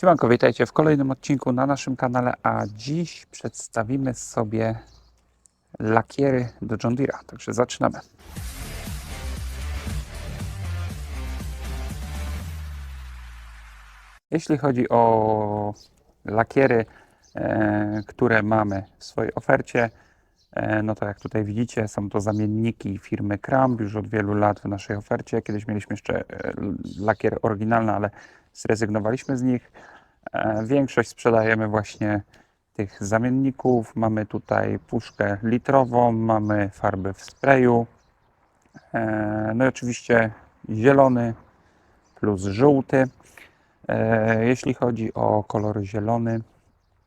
Siemanko, witajcie w kolejnym odcinku na naszym kanale, a dziś przedstawimy sobie lakiery do John Deere'a, także zaczynamy. Jeśli chodzi o lakiery, e, które mamy w swojej ofercie, no to jak tutaj widzicie, są to zamienniki firmy Kramp już od wielu lat w naszej ofercie. Kiedyś mieliśmy jeszcze e, lakier oryginalny, ale zrezygnowaliśmy z nich. E, Większość sprzedajemy właśnie tych zamienników. Mamy tutaj puszkę litrową, mamy farby w sprayu. E, No i oczywiście zielony plus żółty. E, Jeśli chodzi o kolor zielony,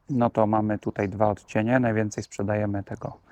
no to mamy tutaj dwa odcienie. Najwięcej sprzedajemy tego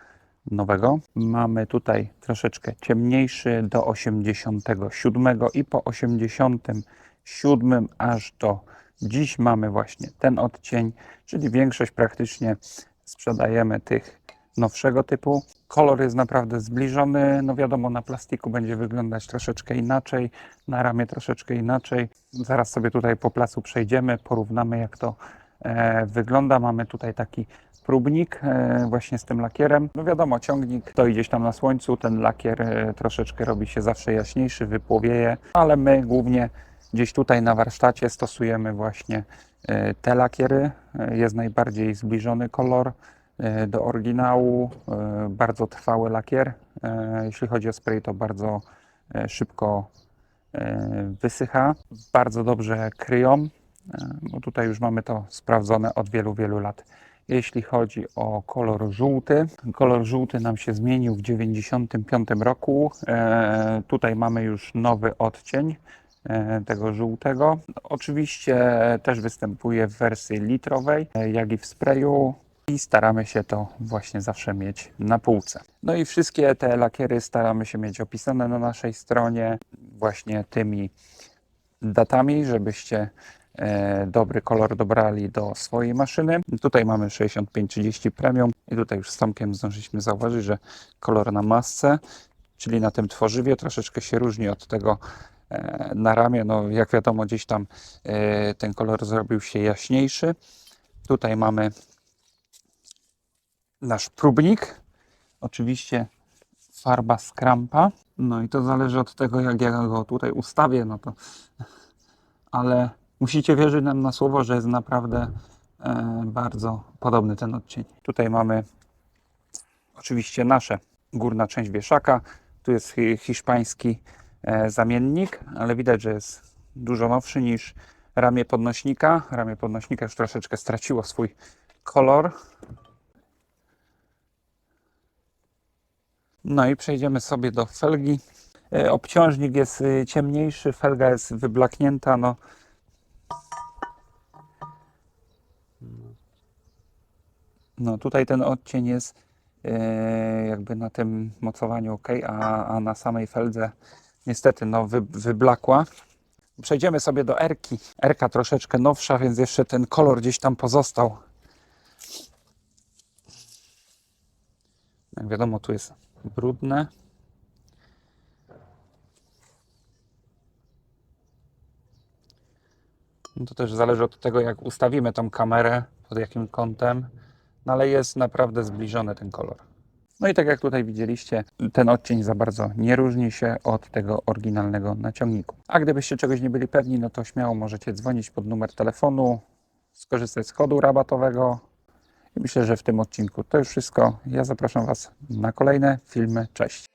nowego. Mamy tutaj troszeczkę ciemniejszy do 87 i po 87 aż do dziś mamy właśnie ten odcień, czyli większość praktycznie sprzedajemy tych nowszego typu. Kolor jest naprawdę zbliżony. No wiadomo, na plastiku będzie wyglądać troszeczkę inaczej, na ramie troszeczkę inaczej. Zaraz sobie tutaj po placu przejdziemy, porównamy jak to e, wygląda. Mamy tutaj taki próbnik e, właśnie z tym lakierem. No wiadomo, ciągnik stoi gdzieś tam na słońcu, ten lakier e, troszeczkę robi się zawsze jaśniejszy, wypłowieje, ale my głównie gdzieś tutaj na warsztacie stosujemy właśnie e, te lakiery. Jest najbardziej zbliżony kolor do oryginału, bardzo trwały lakier. Jeśli chodzi o spray, to bardzo szybko wysycha, bardzo dobrze kryją, bo tutaj już mamy to sprawdzone od wielu, wielu lat. Jeśli chodzi o kolor żółty, kolor żółty nam się zmienił w 1995 roku. E, tutaj mamy już nowy odcień e, tego żółtego. Oczywiście też występuje w wersji litrowej, e, jak i w sprayu. I staramy się to właśnie zawsze mieć na półce. No i wszystkie te lakiery staramy się mieć opisane na naszej stronie właśnie tymi datami, żebyście dobry kolor dobrali do swojej maszyny. Tutaj mamy 6530 Premium i tutaj już z Tomkiem zdążyliśmy zauważyć, że kolor na masce, czyli na tym tworzywie troszeczkę się różni od tego e, na ramię. No jak wiadomo gdzieś tam e, ten kolor zrobił się jaśniejszy. Tutaj mamy nasz próbnik. Oczywiście farba z krampa. No i to zależy od tego, jak ja go tutaj ustawię. No to, ale musicie wierzyć nam na słowo, że jest naprawdę e, bardzo podobny ten odcień. Tutaj mamy oczywiście nasze górna część wieszaka. Tu jest hi- hiszpański e, zamiennik, ale widać, że jest dużo nowszy niż ramię podnośnika. Ramię podnośnika już troszeczkę straciło swój kolor. No i przejdziemy sobie do felgi. E, Obciążnik jest y, ciemniejszy, felga jest wyblaknięta. No. No tutaj ten odcień jest e, jakby na tym mocowaniu ok, a, a na samej feldze niestety no, wy, wyblakła. Przejdziemy sobie do Erki. Erka troszeczkę nowsza, więc jeszcze ten kolor gdzieś tam pozostał. Jak wiadomo, tu jest brudne. No to też zależy od tego, jak ustawimy tą kamerę, pod jakim kątem, no ale jest naprawdę zbliżony ten kolor. No i tak jak tutaj widzieliście, ten odcień za bardzo nie różni się od tego oryginalnego na ciągniku. A gdybyście czegoś nie byli pewni, no to śmiało możecie dzwonić pod numer telefonu, skorzystać z kodu rabatowego. I myślę, że w tym odcinku to już wszystko. Ja zapraszam Was na kolejne filmy. Cześć!